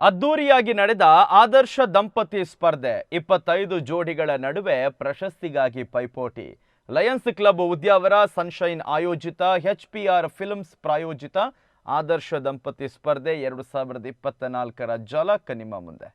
ಅದ್ದೂರಿಯಾಗಿ ನಡೆದ ಆದರ್ಶ ದಂಪತಿ ಸ್ಪರ್ಧೆ ಇಪ್ಪತ್ತೈದು ಜೋಡಿಗಳ ನಡುವೆ ಪ್ರಶಸ್ತಿಗಾಗಿ ಪೈಪೋಟಿ. ಲಯನ್ಸ್ ಕ್ಲಬ್ ಉದ್ಯಾವರ ಸನ್ಶೈನ್ ಆಯೋಜಿತ ಎಚ್ ಪಿ ಆರ್ ಫಿಲ್ಮ್ಸ್ ಪ್ರಾಯೋಜಿತ ಆದರ್ಶ ದಂಪತಿ ಸ್ಪರ್ಧೆ ಎರಡು ಸಾವಿರದ ಇಪ್ಪತ್ತ ನಾಲ್ಕರ ಜಲಕ ನಿಮ್ಮ ಮುಂದೆ.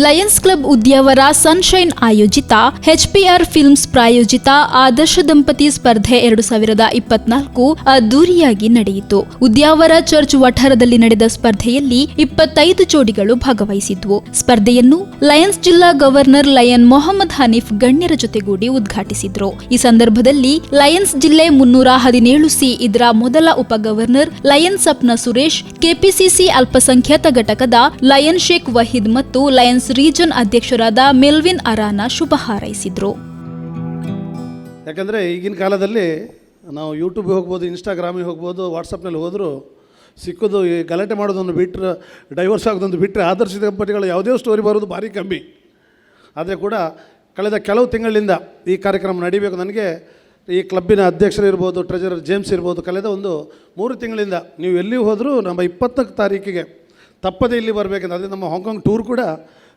ಲಯನ್ಸ್ ಕ್ಲಬ್ ಉದ್ಯಾವರ ಸನ್ಶೈನ್ ಆಯೋಜಿತ ಎಚ್ಪಿಆರ್ ಫಿಲ್ಮ್ಸ್ ಪ್ರಾಯೋಜಿತ ಆದರ್ಶ ದಂಪತಿ ಸ್ಪರ್ಧೆ ಎರಡು ಸಾವಿರದ ಇಪ್ಪತ್ನಾಲ್ಕು ಅದ್ದೂರಿಯಾಗಿ ನಡೆಯಿತು. ಉದ್ಯಾವರ ಚರ್ಚ್ ವಠಾರದಲ್ಲಿ ನಡೆದ ಸ್ಪರ್ಧೆಯಲ್ಲಿ ಇಪ್ಪತ್ತೈದು ಜೋಡಿಗಳು ಭಾಗವಹಿಸಿದ್ವು. ಸ್ಪರ್ಧೆಯನ್ನು ಲಯನ್ಸ್ ಜಿಲ್ಲಾ ಗವರ್ನರ್ ಲಯನ್ ಮೊಹಮ್ಮದ್ ಹನೀಫ್ ಗಣ್ಯರ ಜೊತೆಗೂಡಿ ಉದ್ಘಾಟಿಸಿದ್ರು. ಈ ಸಂದರ್ಭದಲ್ಲಿ ಲಯನ್ಸ್ ಜಿಲ್ಲೆ ಮುನ್ನೂರ ಹದಿನೇಳು ಸಿ ಇದರ ಮೊದಲ ಉಪ governor lion Sapna Suresh, KPCC ಅಲ್ಪಸಂಖ್ಯಾತ ಘಟಕದ ಲಯನ್ ಶೇಖ್ ವಹೀದ್ ಮತ್ತು ಲಯನ್ಸ್ ರೀಜನ್ ಅಧ್ಯಕ್ಷರಾದ ಮೆಲ್ವಿನ್ ಅರಾನ ಶುಭ ಹಾರೈಸಿದ್ರು. ಯಾಕಂದರೆ ಈಗಿನ ಕಾಲದಲ್ಲಿ ನಾವು ಯೂಟ್ಯೂಬ್ಗೆ ಹೋಗ್ಬೋದು ಇನ್ಸ್ಟಾಗ್ರಾಮಿಗೆ ಹೋಗ್ಬೋದು ವಾಟ್ಸಪ್ನಲ್ಲಿ ಹೋದರೂ ಸಿಕ್ಕೋದು ಈ ಗಲಾಟೆ ಮಾಡೋದೊಂದು ಬಿಟ್ಟರೆ ಡೈವರ್ಸ್ ಆಗೋದೊಂದು ಬಿಟ್ಟರೆ ಆದರ್ಶ ದಂಪತಿಗಳು ಯಾವುದೇ ಸ್ಟೋರಿ ಬರೋದು ಭಾರಿ ಕಮ್ಮಿ. ಆದರೆ ಕೂಡ ಕಳೆದ ಕೆಲವು ತಿಂಗಳಿಂದ ಈ ಕಾರ್ಯಕ್ರಮ ನಡಿಬೇಕು. ನನಗೆ ಈ ಕ್ಲಬ್ಬಿನ ಅಧ್ಯಕ್ಷರಿರ್ಬೋದು ಟ್ರೆಜರರ್ ಜೇಮ್ಸ್ ಇರ್ಬೋದು, ಕಳೆದ ಒಂದು ಮೂರು ತಿಂಗಳಿಂದ ನೀವು ಎಲ್ಲಿ ಹೋದರೂ ನಮ್ಮ ಇಪ್ಪತ್ತಕ್ಕೆ ತಾರೀಕಿಗೆ ತಪ್ಪದೇ ಇಲ್ಲಿ ಬರಬೇಕಂತ ಅದೇ ನಮ್ಮ ಹಾಂಗ್ಕಾಂಗ್ ಟೂರ್ ಕೂಡ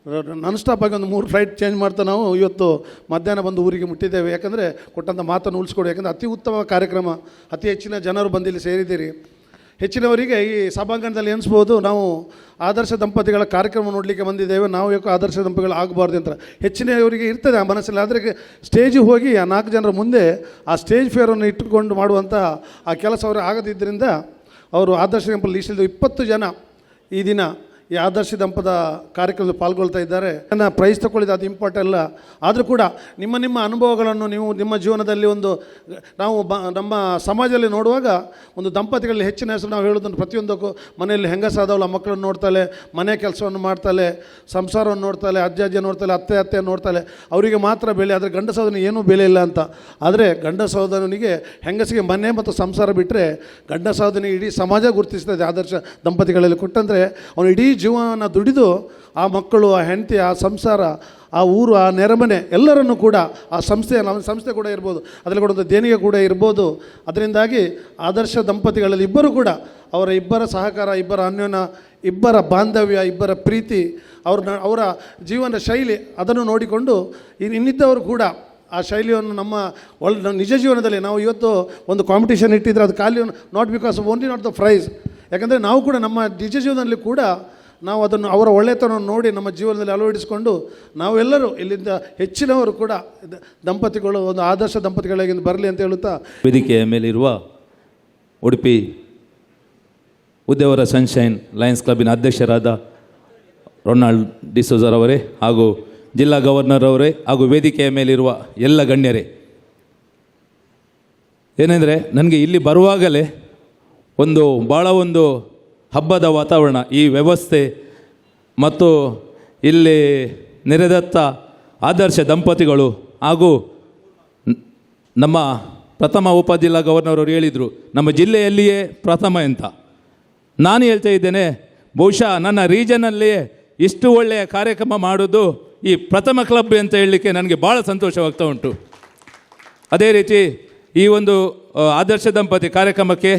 ನಾನ್ ಸ್ಟಾಪ್ ಆಗಿ ಒಂದು ಮೂರು ಫ್ಲೈಟ್ ಚೇಂಜ್ ಮಾಡ್ತಾ ನಾವು ಇವತ್ತು ಮಧ್ಯಾಹ್ನ ಬಂದು ಊರಿಗೆ ಮುಟ್ಟಿದ್ದೇವೆ. ಯಾಕಂದರೆ ಕೊಟ್ಟಂಥ ಮಾತನ್ನು ಉಳಿಸ್ಕೊಡು. ಯಾಕಂದರೆ ಅತಿ ಉತ್ತಮ ಕಾರ್ಯಕ್ರಮ, ಅತಿ ಹೆಚ್ಚಿನ ಜನರು ಬಂದು ಸೇರಿದ್ದೀರಿ. ಹೆಚ್ಚಿನವರಿಗೆ ಈ ಸಭಾಂಗಣದಲ್ಲಿ ಎನಿಸ್ಬೋದು. ನಾವು ಆದರ್ಶ ದಂಪತಿಗಳ ಕಾರ್ಯಕ್ರಮ ನೋಡಲಿಕ್ಕೆ ಬಂದಿದ್ದೇವೆ. ನಾವು ಯಾಕೆ ಆದರ್ಶ ದಂಪತಿಗಳು ಆಗಬಾರ್ದು ಅಂತ. ಹೆಚ್ಚಿನವರಿಗೆ ಇರ್ತದೆ ಆ ಮನಸ್ಸಲ್ಲಿ. ಆದರೆ ಸ್ಟೇಜಿಗೆ ಹೋಗಿ ಆ ನಾಲ್ಕು ಜನರ ಮುಂದೆ ಆ ಸ್ಟೇಜ್ ಫೇರನ್ನು ಇಟ್ಟುಕೊಂಡು ಮಾಡುವಂಥ ಆ ಕೆಲಸ ಅವರು ಆಗದಿದ್ದರಿಂದ ಅವರು ಆದರ್ಶ ದಂಪತಿ ಲೀಸ್ಟಿದ್ದು ಇಪ್ಪತ್ತು ಜನ ಈ ದಿನ ಈ ಆದರ್ಶ ದಂಪದ ಕಾರ್ಯಕ್ರಮದಲ್ಲಿ ಪಾಲ್ಗೊಳ್ತಾ ಇದ್ದಾರೆ. ನನ್ನ ಪ್ರೈಸ್ ತಗೊಳ್ಳಿದ್ದು ಅದು ಇಂಪಾರ್ಟೆಂಟ್ ಅಲ್ಲ. ಆದರೂ ಕೂಡ ನಿಮ್ಮ ನಿಮ್ಮ ಅನುಭವಗಳನ್ನು ನೀವು ನಿಮ್ಮ ಜೀವನದಲ್ಲಿ ಒಂದು, ನಾವು ಬ, ನಮ್ಮ ಸಮಾಜದಲ್ಲಿ ನೋಡುವಾಗ ಒಂದು ದಂಪತಿಗಳಲ್ಲಿ ಹೆಚ್ಚಿನ ಹೆಸರು ನಾವು ಹೇಳೋದನ್ನು ಪ್ರತಿಯೊಂದಕ್ಕೂ ಮನೆಯಲ್ಲಿ ಹೆಂಗಸಾದವಳು ಆ ಮಕ್ಕಳನ್ನು ನೋಡ್ತಾಳೆ, ಮನೆ ಕೆಲಸವನ್ನು ಮಾಡ್ತಾಳೆ, ಸಂಸಾರವನ್ನು ನೋಡ್ತಾಳೆ, ಅಜ್ಜ ಅಜ್ಜಿ ನೋಡ್ತಾಳೆ, ಅತ್ತೆ ಅತ್ತೆ ನೋಡ್ತಾಳೆ. ಅವರಿಗೆ ಮಾತ್ರ ಬೆಲೆ, ಆದರೆ ಗಂಡ ಸಹೋದರನ ಏನೂ ಬೆಲೆ ಇಲ್ಲ ಅಂತ. ಆದರೆ ಗಂಡ ಸಹೋದರನಿಗೆ ಹೆಂಗಸಿಗೆ ಮನೆ ಮತ್ತು ಸಂಸಾರ ಬಿಟ್ಟರೆ ಗಂಡ ಸಹೋದರನಿಗೆ ಇಡೀ ಸಮಾಜ ಗುರುತಿಸ್ತದೆ ಆದರ್ಶ ದಂಪತಿಗಳಲ್ಲಿ. ಕೊಟ್ಟಂದರೆ ಅವನು ಇಡೀ ಜೀವನ ದುಡಿದು ಆ ಮಕ್ಕಳು, ಆ ಹೆಂಡತಿ, ಆ ಸಂಸಾರ, ಆ ಊರು, ಆ ನೆರೆಮನೆ ಎಲ್ಲರನ್ನು ಕೂಡ ಆ ಸಂಸ್ಥೆ ನಮ್ಮ ಸಂಸ್ಥೆ ಕೂಡ ಇರ್ಬೋದು. ಅದರಲ್ಲಿ ಕೂಡ ಒಂದು ದೇಣಿಗೆ ಕೂಡ ಇರ್ಬೋದು. ಅದರಿಂದಾಗಿ ಆದರ್ಶ ದಂಪತಿಗಳಲ್ಲಿ ಇಬ್ಬರು ಕೂಡ ಅವರ ಇಬ್ಬರ ಸಹಕಾರ, ಇಬ್ಬರ ಅನ್ಯೋನ, ಇಬ್ಬರ ಬಾಂಧವ್ಯ, ಇಬ್ಬರ ಪ್ರೀತಿ ಅವ್ರ ಅವರ ಜೀವನ ಶೈಲಿ ಅದನ್ನು ನೋಡಿಕೊಂಡು ಇನ್ನು ಇನ್ನಿದ್ದವರು ಕೂಡ ಆ ಶೈಲಿಯನ್ನು ನಮ್ಮ ಒಳ್ ನಿಜ ಜೀವನದಲ್ಲಿ ನಾವು ಇವತ್ತು ಒಂದು ಕಾಂಪಿಟೇಷನ್ ಇಟ್ಟಿದ್ರೆ ಅದು ಖಾಲಿ not because only not the prize ಯಾಕಂದರೆ ನಾವು ಕೂಡ ನಮ್ಮ ನಿಜ ಜೀವನದಲ್ಲಿ ಕೂಡ ನಾವು ಅದನ್ನು ಅವರ ಒಳ್ಳೆತನ ನೋಡಿ ನಮ್ಮ ಜೀವನದಲ್ಲಿ ಅಳವಡಿಸಿಕೊಂಡು ನಾವೆಲ್ಲರೂ ಇಲ್ಲಿಂದ ಹೆಚ್ಚಿನವರು ಕೂಡ ದಂಪತಿಗಳು, ಒಂದು ಆದರ್ಶ ದಂಪತಿಗಳಾಗಿ ಬರಲಿ ಅಂತ ಹೇಳುತ್ತಾ? ವೇದಿಕೆಯ ಮೇಲಿರುವ ಉಡುಪಿ ಉದ್ಯವರ ಸನ್ಶೈನ್ ಲಯನ್ಸ್ ಕ್ಲಬ್ಬಿನ ಅಧ್ಯಕ್ಷರಾದ ರೊನಾಲ್ಡ್ ಡಿಸೋಜರ್ ಅವರೇ ಹಾಗೂ ಜಿಲ್ಲಾ ಗವರ್ನರ್ ಅವರೇ ಹಾಗೂ ವೇದಿಕೆಯ ಮೇಲಿರುವ ಎಲ್ಲ ಗಣ್ಯರೇ. ಏನೆಂದರೆ, ನನಗೆ ಇಲ್ಲಿ ಬರುವಾಗಲೇ ಒಂದು ಭಾಳ ಒಂದು ಹಬ್ಬದ ವಾತಾವರಣ, ಈ ವ್ಯವಸ್ಥೆ ಮತ್ತು ಇಲ್ಲಿ ನೆರೆದತ್ತ ಆದರ್ಶ ದಂಪತಿಗಳು ಹಾಗೂ ನಮ್ಮ ಪ್ರಥಮ ಉಪಜಿಲ್ಲಾ ಗವರ್ನರ್ ಅವರು ಹೇಳಿದರು, ನಮ್ಮ ಜಿಲ್ಲೆಯಲ್ಲಿಯೇ ಪ್ರಥಮ ಅಂತ. ನಾನು ಹೇಳ್ತಾ ಇದ್ದೇನೆ, ಬಹುಶಃ ನನ್ನ ರೀಜನಲ್ಲಿಯೇ ಇಷ್ಟು ಒಳ್ಳೆಯ ಕಾರ್ಯಕ್ರಮ ಮಾಡೋದು ಈ ಪ್ರಥಮ ಕ್ಲಬ್ ಅಂತ ಹೇಳಲಿಕ್ಕೆ ನನಗೆ ಭಾಳ ಸಂತೋಷವಾಗ್ತಾ ಉಂಟು. ಅದೇ ರೀತಿ ಈ ಒಂದು ಆದರ್ಶ ದಂಪತಿ ಕಾರ್ಯಕ್ರಮಕ್ಕೆ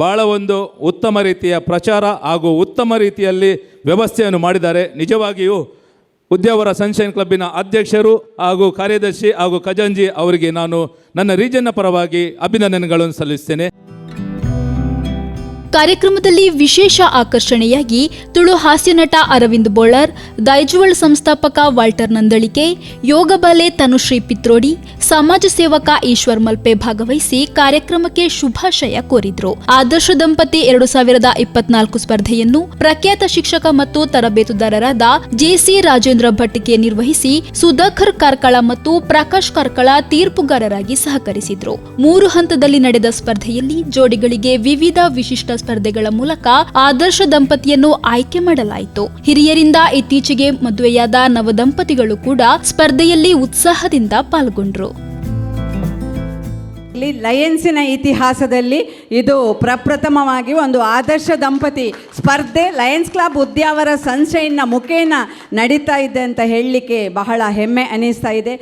ಭಾಳ ಒಂದು ಉತ್ತಮ ರೀತಿಯ ಪ್ರಚಾರ ಹಾಗೂ ಉತ್ತಮ ರೀತಿಯಲ್ಲಿ ವ್ಯವಸ್ಥೆಯನ್ನು ಮಾಡಿದ್ದಾರೆ. ನಿಜವಾಗಿಯೂ ಉದ್ಯಾವರ ಸನ್ಶೈನ್ ಕ್ಲಬ್ಬಿನ ಅಧ್ಯಕ್ಷರು ಹಾಗೂ ಕಾರ್ಯದರ್ಶಿ ಹಾಗೂ ಖಜಾಂಜಿ ಅವರಿಗೆ ನಾನು ನನ್ನ ರೀಜನ್ನ ಪರವಾಗಿ ಅಭಿನಂದನೆಗಳನ್ನು ಸಲ್ಲಿಸ್ತೇನೆ. ಕಾರ್ಯಕ್ರಮದಲ್ಲಿ ವಿಶೇಷ ಆಕರ್ಷಣೆಯಾಗಿ ತುಳು ಹಾಸ್ಯ ನಟ ಅರವಿಂದ್ ಬೋಳರ್ ದೈಜುವಳ್ ಸಂಸ್ಥಾಪಕ ವಾಲ್ಟರ್ ನಂದಳಿಕೆ, ಯೋಗ ಬಲೆ ತನುಶ್ರೀ ಪಿತ್ರೋಡಿ, ಸಮಾಜ ಸೇವಕ ಈಶ್ವರ್ ಮಲ್ಪೆ ಭಾಗವಹಿಸಿ ಕಾರ್ಯಕ್ರಮಕ್ಕೆ ಶುಭಾಶಯ ಕೋರಿದ್ರು. ಆದರ್ಶ ದಂಪತಿ ಎರಡು ಸಾವಿರದ ಇಪ್ಪತ್ನಾಲ್ಕು ಸ್ಪರ್ಧೆಯನ್ನು ಪ್ರಖ್ಯಾತ ಶಿಕ್ಷಕ ಮತ್ತು ತರಬೇತುದಾರರಾದ ಜೆಸಿ ರಾಜೇಂದ್ರ ಭಟ್ಟಿಗೆ ನಿರ್ವಹಿಸಿ ಸುಧಾಕರ್ ಕಾರ್ಕಳ ಮತ್ತು ಪ್ರಕಾಶ್ ಕಾರ್ಕಳ ತೀರ್ಪುಗಾರರಾಗಿ ಸಹಕರಿಸಿದ್ರು. ಮೂರು ಹಂತದಲ್ಲಿ ನಡೆದ ಸ್ಪರ್ಧೆಯಲ್ಲಿ ಜೋಡಿಗಳಿಗೆ ವಿವಿಧ ವಿಶಿಷ್ಟ ಸ್ಪರ್ಧೆಗಳ ಮೂಲಕ ಆದರ್ಶ ದಂಪತಿಯನ್ನು ಆಯ್ಕೆ ಮಾಡಲಾಯಿತು. ಹಿರಿಯರಿಂದ ಇತ್ತೀಚೆಗೆ ಮದುವೆಯಾದ ನವ ದಂಪತಿಗಳು ಕೂಡ ಸ್ಪರ್ಧೆಯಲ್ಲಿ ಉತ್ಸಾಹದಿಂದ ಪಾಲ್ಗೊಂಡ್ರು. ಇಲ್ಲಿ ಲಯನ್ಸಿನ ಇತಿಹಾಸದಲ್ಲಿ ಇದು ಪ್ರಪ್ರಥಮವಾಗಿ ಒಂದು ಆದರ್ಶ ದಂಪತಿ ಸ್ಪರ್ಧೆ, ಲಯನ್ಸ್ ಕ್ಲಬ್ ಉದ್ಯಾವರ ಸನ್ಶೈನ್ನ ಮುಖೇನ ನಡೀತಾ ಇದೆ ಅಂತ ಹೇಳಲಿಕ್ಕೆ ಬಹಳ ಹೆಮ್ಮೆ ಅನ್ನಿಸ್ತಾ ಇದೆ.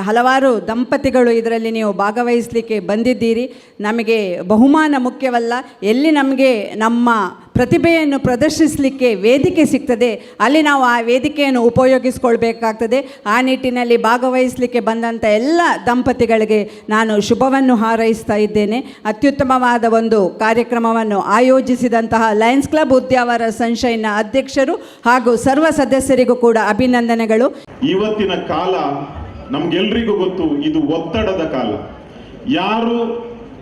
ಹಲವಾರು ದಂಪತಿಗಳು ಇದರಲ್ಲಿ ನೀವು ಭಾಗವಹಿಸಲಿಕ್ಕೆ ಬಂದಿದ್ದೀರಿ. ನಮಗೆ ಬಹುಮಾನ ಮುಖ್ಯವಲ್ಲ. ಎಲ್ಲಿ ನಮಗೆ ನಮ್ಮ ಪ್ರತಿಭೆಯನ್ನು ಪ್ರದರ್ಶಿಸಲಿಕ್ಕೆ ವೇದಿಕೆ ಸಿಗ್ತದೆ. ಅಲ್ಲಿ ನಾವು ಆ ವೇದಿಕೆಯನ್ನು ಉಪಯೋಗಿಸ್ಕೊಳ್ಬೇಕಾಗ್ತದೆ. ಆ ನಿಟ್ಟಿನಲ್ಲಿ ಭಾಗವಹಿಸಲಿಕ್ಕೆ ಬಂದಂಥ ಎಲ್ಲ ದಂಪತಿಗಳಿಗೆ ನಾನು ಶುಭವನ್ನು ಹಾರೈಸ್ತಾ ಇದ್ದೇನೆ. ಅತ್ಯುತ್ತಮವಾದ ಒಂದು ಕಾರ್ಯಕ್ರಮವನ್ನು ಆಯೋಜಿಸಿದಂತಹ ಲಯನ್ಸ್ ಕ್ಲಬ್ ಉದ್ಯಾವರ ಸನ್ಶೈನ್ನ ಅಧ್ಯಕ್ಷರು ಹಾಗೂ ಸರ್ವ ಸದಸ್ಯರಿಗೂ ಕೂಡ ಅಭಿನಂದನೆಗಳು. ಇವತ್ತಿನ ಕಾಲ ನಮ್ಗೆಲ್ರಿಗೂ ಗೊತ್ತು, ಇದು ಒತ್ತಡದ ಕಾಲ. ಯಾರು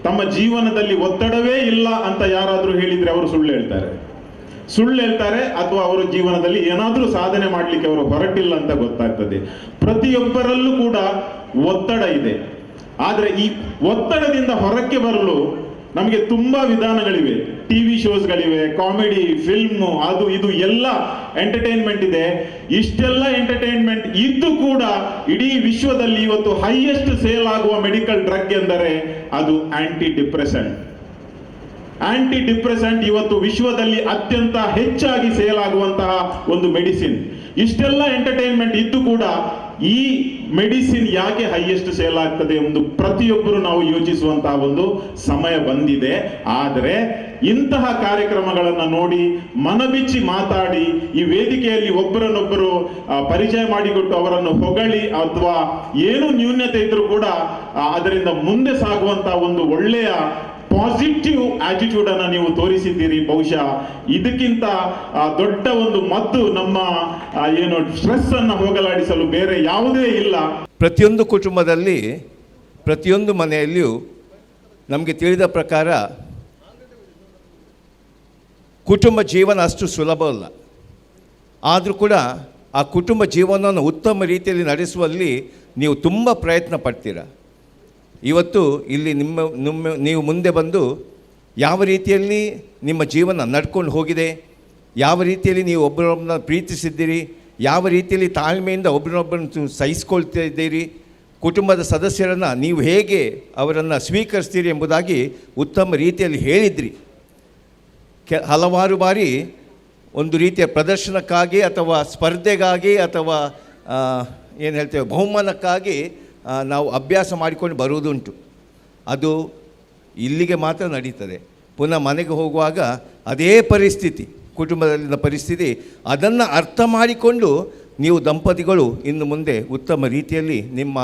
ತಮ್ಮ ಜೀವನದಲ್ಲಿ ಒತ್ತಡವೇ ಇಲ್ಲ ಅಂತ ಯಾರಾದರೂ ಹೇಳಿದ್ರೆ ಅವರು ಸುಳ್ಳು ಹೇಳ್ತಾರೆ. ಸುಳ್ಳು ಹೇಳ್ತಾರೆ ಅಥವಾ ಅವರ ಜೀವನದಲ್ಲಿ ಏನಾದರೂ ಸಾಧನೆ ಮಾಡಲಿಕ್ಕೆ ಅವರು ಹೊರಟಿಲ್ಲ ಅಂತ ಗೊತ್ತಾಗ್ತದೆ. ಪ್ರತಿಯೊಬ್ಬರಲ್ಲೂ ಕೂಡ ಒತ್ತಡ ಇದೆ. ಆದರೆ ಈ ಒತ್ತಡದಿಂದ ಹೊರಕ್ಕೆ ಬರಲು ನಮಗೆ ತುಂಬಾ ವಿಧಾನಗಳಿವೆ. ಶೋಸ್ಗಳಿವೆ, ಕಾಮಿಡಿ ಫಿಲ್ಮ್ ಅದು ಇದು ಎಲ್ಲ ಎಂಟರ್ಟೈನ್ಮೆಂಟ್ ಇದೆ. ಇಷ್ಟೆಲ್ಲ ಎಂಟರ್ಟೈನ್ಮೆಂಟ್ ಇದ್ದು ಕೂಡ ಇಡೀ ವಿಶ್ವದಲ್ಲಿ ಇವತ್ತು ಹೈಯೆಸ್ಟ್ ಸೇಲ್ ಆಗುವ ಮೆಡಿಕಲ್ ಡ್ರಗ್ ಎಂದರೆ ಅದು ಆಂಟಿ ಡಿಪ್ರೆಸೆಂಟ್ ಆಂಟಿ ಡಿಪ್ರೆಸೆಂಟ್ ಇವತ್ತು ವಿಶ್ವದಲ್ಲಿ ಅತ್ಯಂತ ಹೆಚ್ಚಾಗಿ ಸೇಲ್ ಆಗುವಂತಹ ಒಂದು ಮೆಡಿಸಿನ್ ಇಷ್ಟೆಲ್ಲ ಎಂಟರ್ಟೈನ್ಮೆಂಟ್ ಇದ್ದು ಕೂಡ ಈ ಮೆಡಿಸಿನ್ ಯಾಕೆ ಹೈಯೆಸ್ಟ್ ಸೇಲ್ ಆಗ್ತದೆ ಎಂದು ಪ್ರತಿಯೊಬ್ಬರು ನಾವು ಯೋಚಿಸುವಂತಹ ಒಂದು ಸಮಯ ಬಂದಿದೆ. ಆದರೆ ಇಂತಹ ಕಾರ್ಯಕ್ರಮಗಳನ್ನು ನೋಡಿ ಮನಬಿಚ್ಚಿ ಮಾತಾಡಿ ಈ ವೇದಿಕೆಯಲ್ಲಿ ಒಬ್ಬರನ್ನೊಬ್ಬರು ಪರಿಚಯ ಮಾಡಿಕೊಟ್ಟು ಅವರನ್ನು ಹೊಗಳಿ ಅಥವಾ ಏನು ನ್ಯೂನ್ಯತೆ ಇದ್ರೂ ಕೂಡ ಅದರಿಂದ ಮುಂದೆ ಸಾಗುವಂತಹ ಒಂದು ಒಳ್ಳೆಯ ಪಾಸಿಟಿವ್ ಆಟಿಟ್ಯೂಡ್ ಅನ್ನ ನೀವು ತೋರಿಸಿದ್ದೀರಿ. ಬಹುಶಃ ಇದಕ್ಕಿಂತ ದೊಡ್ಡ ಒಂದು ಮದ್ದು ನಮ್ಮ ಏನು ಸ್ಟ್ರೆಸ್ ಅನ್ನ ಹೋಗಲಾಡಿಸಲು ಬೇರೆ ಯಾವುದೇ ಇಲ್ಲ. ಪ್ರತಿಯೊಂದು ಕುಟುಂಬದಲ್ಲಿ ಪ್ರತಿಯೊಂದು ಮನೆಯಲ್ಲಿಯೂ ನಮಗೆ ತಿಳಿದ ಪ್ರಕಾರ ಕುಟುಂಬ ಜೀವನ ಅಷ್ಟು ಸುಲಭ ಅಲ್ಲ. ಆದರೂ ಕೂಡ ಆ ಕುಟುಂಬ ಜೀವನವನ್ನು ಉತ್ತಮ ರೀತಿಯಲ್ಲಿ ನಡೆಸುವಲ್ಲಿ ನೀವು ತುಂಬ ಪ್ರಯತ್ನ ಪಡ್ತೀರ? ಇವತ್ತು ಇಲ್ಲಿ ನಿಮ್ಮ ನಿಮ್ಮ, ನೀವು ಮುಂದೆ ಬಂದು ಯಾವ ರೀತಿಯಲ್ಲಿ ನಿಮ್ಮ ಜೀವನ ನಡ್ಕೊಂಡು ಹೋಗಿದೆ? ಯಾವ ರೀತಿಯಲ್ಲಿ ನೀವು ಒಬ್ಬರೊಬ್ಬರನ್ನ ಪ್ರೀತಿಸಿದ್ದೀರಿ? ಯಾವ ರೀತಿಯಲ್ಲಿ ತಾಳ್ಮೆಯಿಂದ ಒಬ್ಬರನ್ನೊಬ್ಬರನ್ನು ಸಹಿಸ್ಕೊಳ್ತಾ ಇದ್ದೀರಿ ಕುಟುಂಬದ ಸದಸ್ಯರನ್ನು ನೀವು ಹೇಗೆ ಅವರನ್ನು ಸ್ವೀಕರಿಸ್ತೀರಿ ಎಂಬುದಾಗಿ ಉತ್ತಮ ರೀತಿಯಲ್ಲಿ ಹೇಳಿದ್ರಿ. ಕೆ, ಹಲವಾರು ಬಾರಿ ಒಂದು ರೀತಿಯ ಪ್ರದರ್ಶನಕ್ಕಾಗಿ ಅಥವಾ ಸ್ಪರ್ಧೆಗಾಗಿ ಅಥವಾ ಏನು ಹೇಳ್ತೇವೆ, ಬಹುಮಾನಕ್ಕಾಗಿ ನಾವು ಅಭ್ಯಾಸ ಮಾಡಿಕೊಂಡು ಬರುವುದುಂಟು. ಅದು ಇಲ್ಲಿಗೆ ಮಾತ್ರ ನಡೀತದೆ. ಪುನಃ ಮನೆಗೆ ಹೋಗುವಾಗ ಅದೇ ಪರಿಸ್ಥಿತಿ, ಕುಟುಂಬದಲ್ಲಿನ ಪರಿಸ್ಥಿತಿ, ಅದನ್ನು ಅರ್ಥ ಮಾಡಿಕೊಂಡು ನೀವು ದಂಪತಿಗಳು ಇನ್ನು ಮುಂದೆ ಉತ್ತಮ ರೀತಿಯಲ್ಲಿ ನಿಮ್ಮ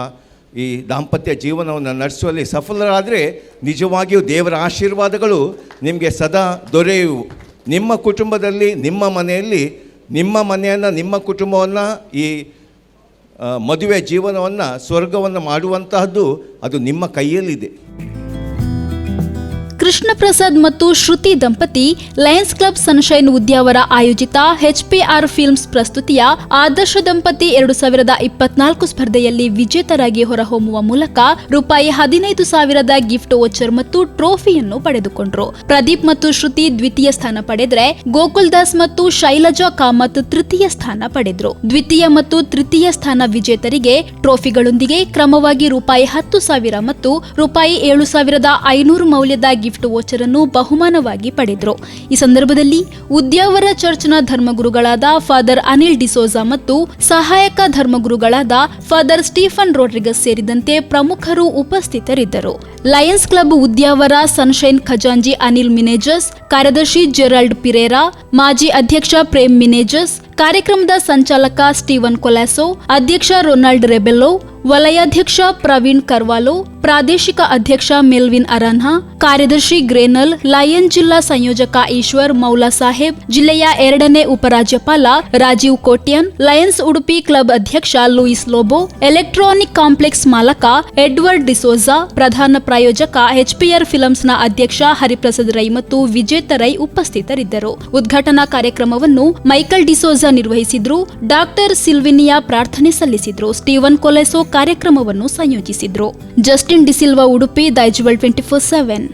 ಈ ದಾಂಪತ್ಯ ಜೀವನವನ್ನು ನಡೆಸುವಲ್ಲಿ ಸಫಲರಾದರೆ ನಿಜವಾಗಿಯೂ ದೇವರ ಆಶೀರ್ವಾದಗಳು ನಿಮಗೆ ಸದಾ ದೊರೆಯುವು. ನಿಮ್ಮ ಕುಟುಂಬದಲ್ಲಿ, ನಿಮ್ಮ ಮನೆಯಲ್ಲಿ, ನಿಮ್ಮ ಮನೆಯನ್ನು, ನಿಮ್ಮ ಕುಟುಂಬವನ್ನು, ಈ ಮದುವೆ ಜೀವನವನ್ನು, ಸ್ವರ್ಗವನ್ನು ಮಾಡುವಂತಹದ್ದು ಅದು ನಿಮ್ಮ ಕೈಯಲ್ಲಿದೆ. ಕೃಷ್ಣ ಪ್ರಸಾದ್ ಮತ್ತು ಶ್ರುತಿ ದಂಪತಿ ಲಯನ್ಸ್ ಕ್ಲಬ್ ಸನ್ಶೈನ್ ಉದ್ಯಾವರ ಆಯೋಜಿತ ಎಚ್ಪಿಆರ್ ಫಿಲ್ಮ್ಸ್ ಪ್ರಸ್ತುತಿಯ ಆದರ್ಶ ದಂಪತಿ ಎರಡು ಸಾವಿರದ ಇಪ್ಪತ್ನಾಲ್ಕು ಸ್ಪರ್ಧೆಯಲ್ಲಿ ವಿಜೇತರಾಗಿ ಹೊರಹೊಮ್ಮುವ ಮೂಲಕ ರೂಪಾಯಿ ಹದಿನೈದು ಸಾವಿರದ ಗಿಫ್ಟ್ ವೋಚರ್ ಮತ್ತು ಟ್ರೋಫಿಯನ್ನು ಪಡೆದುಕೊಂಡರು. ಪ್ರದೀಪ್ ಮತ್ತು ಶ್ರುತಿ ದ್ವಿತೀಯ ಸ್ಥಾನ ಪಡೆದರೆ ಗೋಕುಲ್ ದಾಸ್ ಮತ್ತು ಶೈಲಜಾ ಕಾಮತ್ ತೃತೀಯ ಸ್ಥಾನ ಪಡೆದರು. ದ್ವಿತೀಯ ಮತ್ತು ತೃತೀಯ ಸ್ಥಾನ ವಿಜೇತರಿಗೆ ಟ್ರೋಫಿಗಳೊಂದಿಗೆ ಕ್ರಮವಾಗಿ ರೂಪಾಯಿ ಹತ್ತು ಸಾವಿರ ಮತ್ತು ರೂಪಾಯಿ ಏಳು ಸಾವಿರದ ಐನೂರು ಮೌಲ್ಯದ ಗಿಫ್ಟ್ ವೋಚರ್ ಅನ್ನು ಬಹುಮಾನವಾಗಿ ಪಡೆದರು. ಈ ಸಂದರ್ಭದಲ್ಲಿ ಉದ್ಯಾವರ ಚರ್ಚ್ನ ಧರ್ಮಗುರುಗಳಾದ ಫಾದರ್ ಅನಿಲ್ ಡಿಸೋಜಾ ಮತ್ತು ಸಹಾಯಕ ಧರ್ಮಗುರುಗಳಾದ ಫಾದರ್ ಸ್ಟೀಫನ್ ರೋಡ್ರಿಗಸ್ ಸೇರಿದಂತೆ ಪ್ರಮುಖರು ಉಪಸ್ಥಿತರಿದ್ದರು. ಲಯನ್ಸ್ ಕ್ಲಬ್ ಉದ್ಯಾವರ ಸನ್ಶೈನ್ ಖಜಾಂಜಿ ಅನಿಲ್ ಮಿನೇಜಸ್ ಕಾರ್ಯದರ್ಶಿ ಜೆರಾಲ್ಡ್ ಪಿರೇರಾ ಮಾಜಿ ಅಧ್ಯಕ್ಷ ಪ್ರೇಮ್ ಮಿನೇಜಸ್ ಕಾರ್ಯಕ್ರಮದ ಸಂಚಾಲಕ ಸ್ಟೀವನ್ ಕೊಲಾಸೋ, ಅಧ್ಯಕ್ಷ ರೊನಾಲ್ಡ್ ರೆಬೆಲ್ಲೋ, ವಲಯಾಧ್ಯಕ್ಷ ಪ್ರವೀಣ್ ಕರ್ವಾಲೋ, ಪ್ರಾದೇಶಿಕ ಅಧ್ಯಕ್ಷ ಮೆಲ್ವಿನ್ ಅರಾನ್ಹಾ, ಕಾರ್ಯದರ್ಶಿ ಗ್ರೇನಲ್, ಲಯನ್ ಜಿಲ್ಲಾ ಸಂಯೋಜಕ ಈಶ್ವರ್ ಮೌಲಾ ಸಾಹೇಬ್, ಜಿಲ್ಲೆಯ ಎರಡನೇ ಉಪರಾಜ್ಯಪಾಲ ರಾಜೀವ್ ಕೋಟ್ಯನ್, ಲಯನ್ಸ್ ಉಡುಪಿ ಕ್ಲಬ್ ಅಧ್ಯಕ್ಷ ಲೂಯಿಸ್ ಲೋಬೋ, ಎಲೆಕ್ಟ್ರಾನಿಕ್ ಕಾಂಪ್ಲೆಕ್ಸ್ ಮಾಲಕ ಎಡ್ವರ್ಡ್ ಡಿಸೋಜಾ, ಪ್ರಧಾನ ಪ್ರಾಯೋಜಕ ಎಚ್ಪಿಆರ್ ಫಿಲಮ್ಸ್ನ ಅಧ್ಯಕ್ಷ ಹರಿಪ್ರಸಾದ್ ರೈ ಮತ್ತು ವಿಜೇತ ರೈ ಉಪಸ್ಥಿತರಿದ್ದರು. ಉದ್ಘಾಟನಾ ಕಾರ್ಯಕ್ರಮವನ್ನು ಮೈಕಲ್ ಡಿಸೋಜಾ ನಿರ್ವಹಿಸಿದ್ರು, ಡಾಕ್ಟರ್ ಸಿಲ್ವಿನಿಯಾ ಪ್ರಾರ್ಥನೆ ಸಲ್ಲಿಸಿದ್ರು, ಸ್ಟೀವನ್ ಕೊಲೆಸೋ ಕಾರ್ಯಕ್ರಮವನ್ನು ಸಂಯೋಜಿಸಿದ್ರು. Justin D'Silva Udupi, Daijiworld twenty four seven.